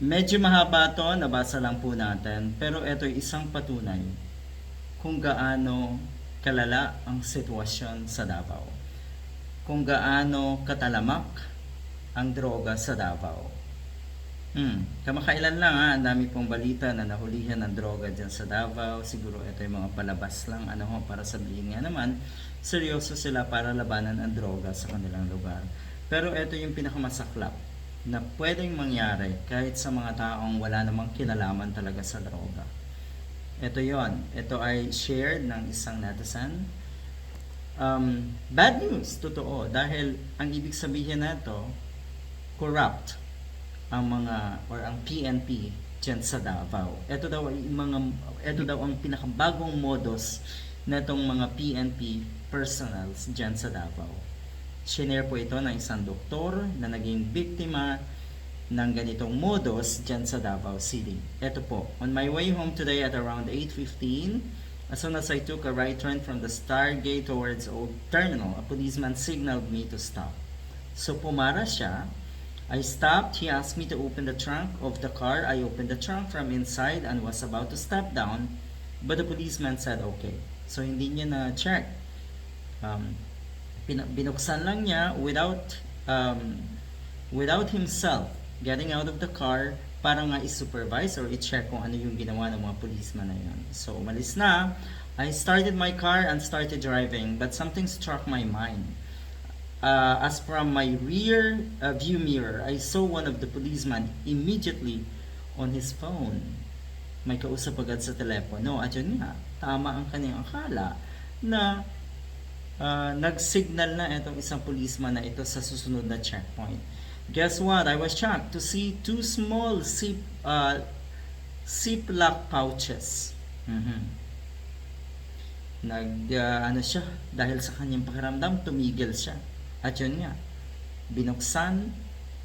Medyo mahaba to, nabasa lang po natin. Pero ito ay isang patunay kung gaano kalala ang sitwasyon sa Davao. Kung gaano katalamak ang droga sa Davao. Hmm, kamakailan lang ha, ang dami pong balita na nahulihan ng droga dyan sa Davao. Siguro ito yung mga palabas lang ano ho, para sabihin nga naman, seryoso sila para labanan ang droga sa kanilang lugar. Pero ito yung pinakamasaklap na pwedeng mangyari kahit sa mga taong wala namang kinalaman talaga sa droga. Ito yon. Ito ay shared ng isang netizen. Um, bad news, totoo. Dahil ang ibig sabihin na ito, corrupt ang mga or ang PNP dyan sa Davao. Ito daw ay mga ito daw ang pinakabagong modus na mga PNP personals dyan sa Davao. Shinare po ito ng isang doktor na naging biktima ng ganitong modus dyan sa Davao City. Ito po, on my way home today at around 8.15, as soon as I took a right turn from the Stargate towards Old Terminal, a policeman signaled me to stop. So pumara siya, I stopped. He asked me to open the trunk of the car. I opened the trunk from inside and was about to step down, but the policeman said okay. So hindi niya na check. Um, binuksan lang niya without um, without himself getting out of the car para nga i-supervise or i-check kung ano yung ginawa ng mga policeman na yun. So umalis na. I started my car and started driving, but something struck my mind. Uh, as from my rear uh, view mirror, I saw one of the policemen immediately on his phone. May kausap agad sa telepono. At yun nga, tama ang kanyang akala na uh, nag-signal na itong isang policeman na ito sa susunod na checkpoint. Guess what? I was shocked to see two small zip, uh, ziplock pouches. Mhm nag uh, ano siya dahil sa kanyang pakiramdam tumigil siya at yun nga binuksan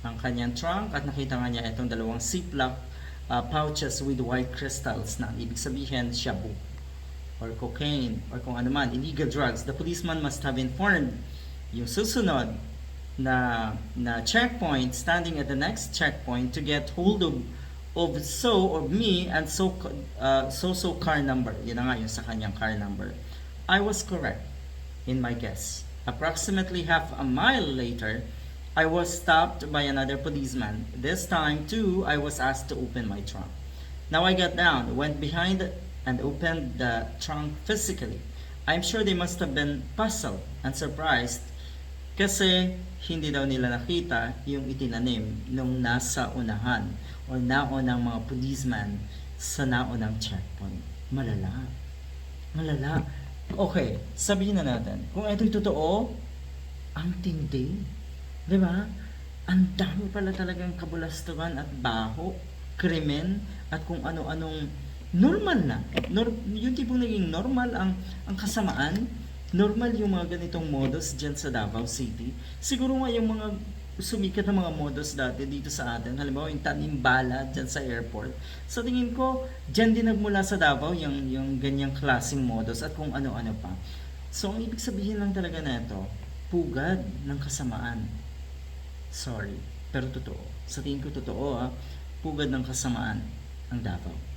ang kanyang trunk at nakita nga niya itong dalawang ziplock uh, pouches with white crystals na ibig sabihin shabu or cocaine or kung ano man illegal drugs the policeman must have informed yung susunod na na checkpoint standing at the next checkpoint to get hold of of so of me and so uh, so so car number. Yun na nga yung sa kanyang car number. I was correct in my guess. Approximately half a mile later I was stopped by another policeman. This time too I was asked to open my trunk. Now I got down went behind and opened the trunk physically I'm sure they must have been puzzled and surprised kasi hindi daw nila nakita yung itinanim nung nasa unahan o naunang mga policeman sa naunang checkpoint. Malala. Malala. Okay, sabihin na natin, kung ito'y totoo, ang tindi. Di ba? Ang dami pala talagang kabulastugan at baho, krimen, at kung ano-anong normal na. Nor, yung tipong naging normal ang, ang kasamaan, normal yung mga ganitong modus dyan sa Davao City. Siguro nga yung mga sumikat na mga modus dati dito sa atin. Halimbawa yung tanimbala dyan sa airport. Sa tingin ko, dyan din nagmula sa Davao yung, yung ganyang klaseng modus at kung ano-ano pa. So, ang ibig sabihin lang talaga na ito, pugad ng kasamaan. Sorry, pero totoo. Sa tingin ko totoo ah, pugad ng kasamaan ang Davao.